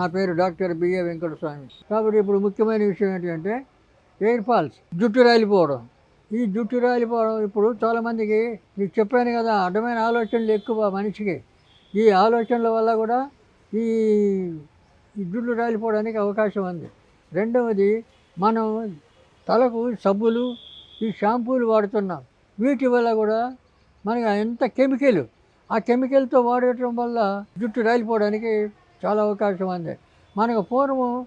నా పేరు doctor BA Venkataswamy. కాబట్టి ఇప్పుడు ముఖ్యమైన విషయం ఏంటంటే ఎయిర్ ఫాల్స్ జుట్టు రాలిపోవడం. ఈ జుట్టు రాలిపోవడం ఇప్పుడు చాలామందికి మీకు చెప్పాను కదా అడ్డమైన ఆలోచనలు ఎక్కువ మనిషికి. ఈ ఆలోచనల వల్ల కూడా ఈ ఈ జుట్టు రాలిపోవడానికి అవకాశం ఉంది. రెండవది మనం తలకు సబ్బులు ఈ షాంపూలు వాడుతున్నాం. వీటి వల్ల కూడా మనకి ఎంత కెమికల్ ఆ కెమికల్తో వాడటం వల్ల జుట్టు రాలిపోవడానికి చాలా అవకాశం ఉంది. మనకు పూర్వం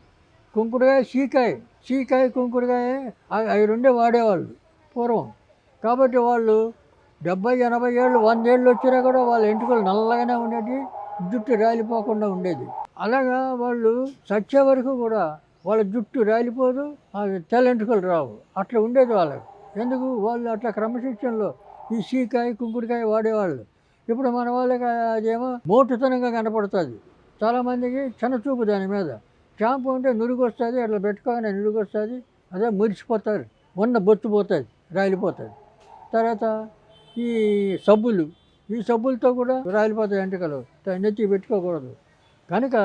కుంకుడుకాయ సీకాయ సీకాయ కుంకుడుకాయ అవి రెండే వాడేవాళ్ళు పూర్వం. కాబట్టి వాళ్ళు డెబ్బై ఎనభై ఏళ్ళు వంద ఏళ్ళు వచ్చినా కూడా వాళ్ళ ఎంటుకలు నల్లగానే ఉండేది జుట్టు రాలిపోకుండా ఉండేది. అలాగా వాళ్ళు చచ్చే వరకు కూడా వాళ్ళ జుట్టు రాలిపోదు ఆ తెల్ల ఎంటుకలు రావు. అట్లా ఉండేది వాళ్ళకి. ఎందుకు? వాళ్ళు అట్లా క్రమశిక్షణలో ఈ సీకాయ కుంకుడుకాయ వాడేవాళ్ళు. ఇప్పుడు మన వాళ్ళకి అదేమో మోటుతనంగా కనపడుతుంది. చాలామందికి చిన్నచూపు దాని మీద. షాంపూ అంటే నురుగు వస్తుంది అట్లా పెట్టుకోగానే నురుగు వస్తుంది అదే మురిసిపోతారు ఉన్న బొత్తు పోతుంది రాలిపోతుంది. తర్వాత ఈ సబ్బులు ఈ సబ్బులతో కూడా రాలిపోతాయి ఎంటకలు నెత్తి పెట్టుకోకూడదు. కనుక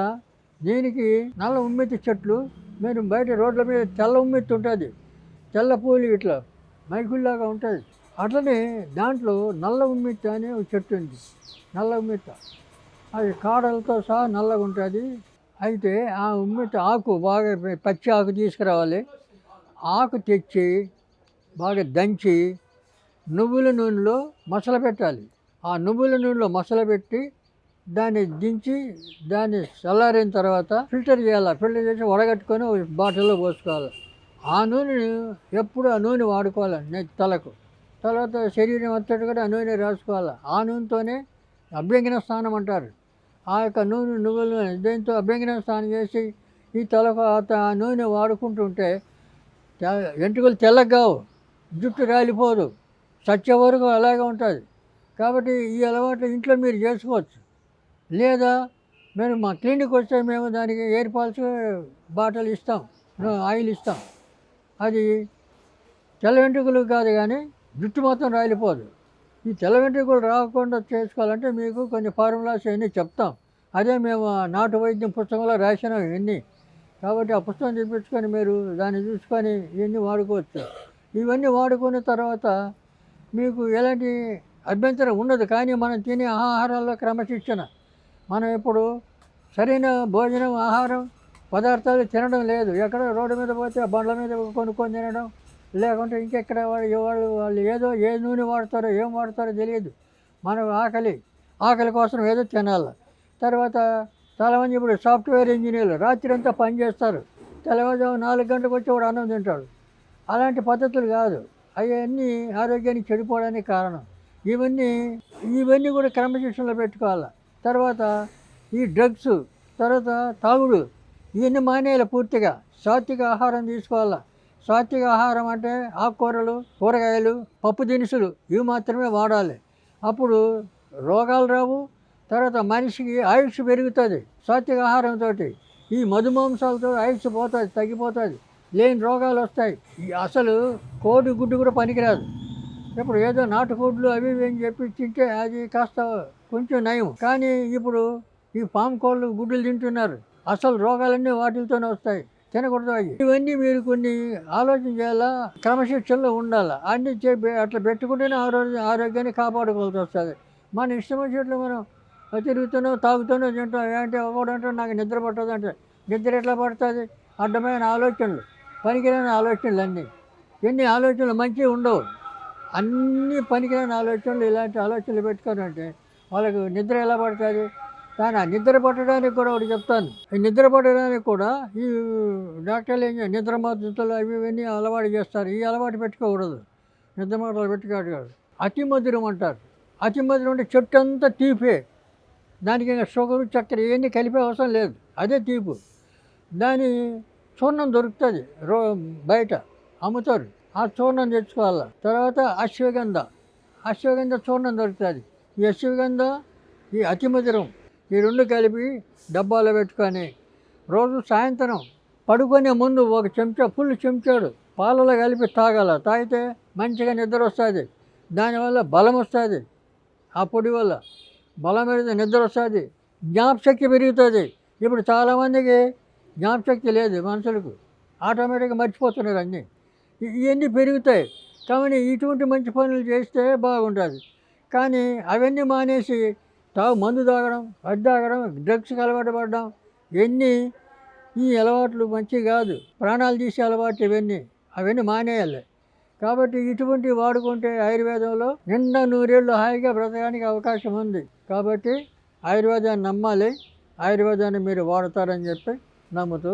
దీనికి నల్ల ఉమ్మెత్తి చెట్లు మీరు బయట రోడ్ల మీద తెల్ల ఉమ్మెత్తి ఉంటుంది తెల్ల పూలు ఇట్లా మైకుల్లాగా ఉంటుంది. అట్లనే దాంట్లో నల్ల ఉమ్మెత్తి అనే ఒక చెట్టు ఉంది నల్ల ఉమ్మెత్త. అది కాడలతో సహా నల్లగా ఉంటుంది. అయితే ఆ ఉమ్మెత్తి ఆకు బాగా పచ్చి ఆకు తీసుకురావాలి. ఆకు తెచ్చి బాగా దంచి నువ్వుల నూనెలో మసల పెట్టాలి. ఆ నువ్వుల నూనెలో మసల పెట్టి దాన్ని దించి దాన్ని చల్లారిన తర్వాత ఫిల్టర్ చేయాలి. ఫిల్టర్ చేసి వడగట్టుకొని బాటిల్లో పోసుకోవాలి. ఆ నూనెని ఎప్పుడు ఆ నూనె వాడుకోవాలి నెత్తి తలకు. తర్వాత శరీరం అంతటి కూడా ఆ నూనె రాసుకోవాలి. ఆ నూనెతోనే అభ్యంగన స్నానం అంటారు. ఆ యొక్క నూనె నువ్వుల నూనె దీంతో అభ్యంగన స్నానం చేసి ఈ తలకు ఆ త- ఆ నూనె వాడుకుంటుంటే వెంట్రుకలు తెల్లగావు జుట్టు రాలిపోదు సత్య వరకు అలాగే ఉంటుంది. కాబట్టి ఈ అలవాట్లు ఇంట్లో మీరు చేసుకోవచ్చు. లేదా మేము మా క్లినిక్ వస్తే మేము దానికి ఎయిర్ పాల్స్ ఇస్తాం ఆయిల్ ఇస్తాం. అది తెల్ల వెంట్రుకలు కాదు కానీ జుట్టు మొత్తం రాలిపోదు. ఈ తెల్ల వెంట్రుకలు రాకుండా చేసుకోవాలంటే మీకు కొన్ని ఫార్ములాస్ ఇవన్నీ చెప్తాం. అదే మేము ఆ నాటు వైద్యం పుస్తకంలో రాసినాం ఇవన్నీ. కాబట్టి ఆ పుస్తకం తెప్పించుకొని మీరు దాన్ని చూసుకొని ఇవన్నీ వాడుకోవచ్చు. ఇవన్నీ వాడుకున్న తర్వాత మీకు ఎలాంటి అభ్యంతరం ఉండదు. కానీ మనం తినే ఆహారాల్లో క్రమశిక్షణ. మనం ఇప్పుడు సరైన భోజనం ఆహారం పదార్థాలు తినడం లేదు. ఎక్కడ రోడ్డు మీద పోతే బండ్ల మీద కొనుక్కొని తినడం లేకుంటే ఇంకెక్కడ వాళ్ళు వాళ్ళు వాళ్ళు ఏదో ఏ నూనె వాడతారో ఏం వాడతారో తెలియదు. మనం ఆకలి ఆకలి కోసం ఏదో తినాలి. తర్వాత చాలామంది ఇప్పుడు సాఫ్ట్వేర్ ఇంజనీర్లు రాత్రి అంతా పని చేస్తారు. తెల్లవారుజాము నాలుగు గంటలకు వచ్చి వాడు అన్నం తింటాడు. అలాంటి పద్ధతులు కాదు. అవన్నీ ఆరోగ్యానికి చెడిపోవడానికి కారణం. ఇవన్నీ ఇవన్నీ కూడా క్రమశిక్షణలో పెట్టుకోవాలి. తర్వాత ఈ డ్రగ్స్ తర్వాత తాగుడు ఇవన్నీ మానేయాలి పూర్తిగా. సాత్విక ఆహారం తీసుకోవాలా? సాత్విక ఆహారం అంటే ఆకుకూరలు కూరగాయలు పప్పు దినుసులు ఇవి మాత్రమే వాడాలి. అప్పుడు రోగాలు రావు తర్వాత మనిషికి ఆయుష్ పెరుగుతుంది సాత్విక ఆహారంతో ఈ మధుమాంసాలతో ఆయుష్ పోతుంది తగ్గిపోతుంది లేని రోగాలు వస్తాయి. ఈ అసలు కోడి గుడ్డు కూడా పనికిరాదు. ఇప్పుడు ఏదో నాటుకోడ్లు అవి ఇవి అని చెప్పి తింటే అది కాస్త కొంచెం నయం. కానీ ఇప్పుడు ఈ పాము కోళ్ళు గుడ్డులు తింటున్నారు. అసలు రోగాలన్నీ వాటితోనే వస్తాయి. తినకూడదు అవి. ఇవన్నీ మీరు కొన్ని ఆలోచన చేయాలా? క్రమశిక్షణలో ఉండాలా? అన్ని అట్లా పెట్టుకుంటేనే ఆరోగ్య ఆరోగ్యాన్ని కాపాడుకోవాల్సి వస్తుంది. మన ఇష్టం వచ్చినట్లు మనం తిరుగుతున్నాం తాగుతున్నాం తింటాం ఏంటంటే ఒకడు నాకు నిద్ర పట్టదు అంటే నిద్ర ఎట్లా పడుతుంది? అడ్డమైన ఆలోచనలు పనికిరాని ఆలోచనలు అన్నీ. ఎన్ని ఆలోచనలు మంచివి ఉండవు. అన్ని పనికిరాని ఆలోచనలు ఇలాంటి ఆలోచనలు పెట్టుకోనంటే వాళ్ళకు నిద్ర ఎలా పడుతుంది? కానీ ఆ నిద్ర పట్టడానికి కూడా ఒకటి చెప్తాను. ఈ నిద్ర పట్టడానికి కూడా ఈ డాక్టర్లు ఏం చేయాలి నిద్ర మద్దతులు అవి ఇవన్నీ అలవాటు చేస్తారు. ఈ అలవాటు పెట్టుకోకూడదు. నిద్ర మాటలు పెట్టుకోకూడదు అతి మధురం అంటారు. అతి మధురం అంటే చెట్టు అంతా తీపే. దానికి ఇంకా షుగర్ చక్కెర ఇవన్నీ కలిపే అవసరం లేదు. అదే తీపు. దాని చూర్ణం దొరుకుతుంది. రో బయట అమ్ముతారు. ఆ చూర్ణం తెచ్చుకోవాలి? తర్వాత అశ్వగంధ. అశ్వగంధ చూర్ణం దొరుకుతుంది. ఈ అశ్వగంధ ఈ అతిమధురం ఈ రెండు కలిపి డబ్బాలో పెట్టుకొని రోజు సాయంత్రం పడుకునే ముందు ఒక చెంచా ఫుల్ చెంచాడు పాలలో కలిపి తాగాల. తాగితే మంచిగా నిద్ర వస్తుంది. దానివల్ల బలం వస్తుంది. ఆ పొడి వల్ల బలం పెరిగితే నిద్ర వస్తుంది. జ్ఞాపశక్తి పెరుగుతుంది. ఇప్పుడు చాలామందికి జ్ఞాపశక్తి లేదు మనుషులకు. ఆటోమేటిక్గా మర్చిపోతున్నారు అన్నీ. ఇవన్నీ పెరుగుతాయి. కాబట్టి ఇటువంటి మంచి పనులు చేస్తే బాగుంటుంది. కానీ అవన్నీ మానేసి తాగు మందు తాగడం అది తాగడం డ్రగ్స్కి అలవాటు పడడం ఇవన్నీ ఈ అలవాట్లు మంచివి కాదు. ప్రాణాలు తీసే అలవాట్లు ఇవన్నీ. అవన్నీ మానేయాలి. కాబట్టి ఇటువంటి వాడుకుంటే ఆయుర్వేదంలో నిండా నూరేళ్ళు హాయిగా బ్రతకడానికి అవకాశం ఉంది. కాబట్టి ఆయుర్వేదాన్ని నమ్మాలి. ఆయుర్వేదాన్ని మీరు వాడతారని చెప్పి నమ్ముతూ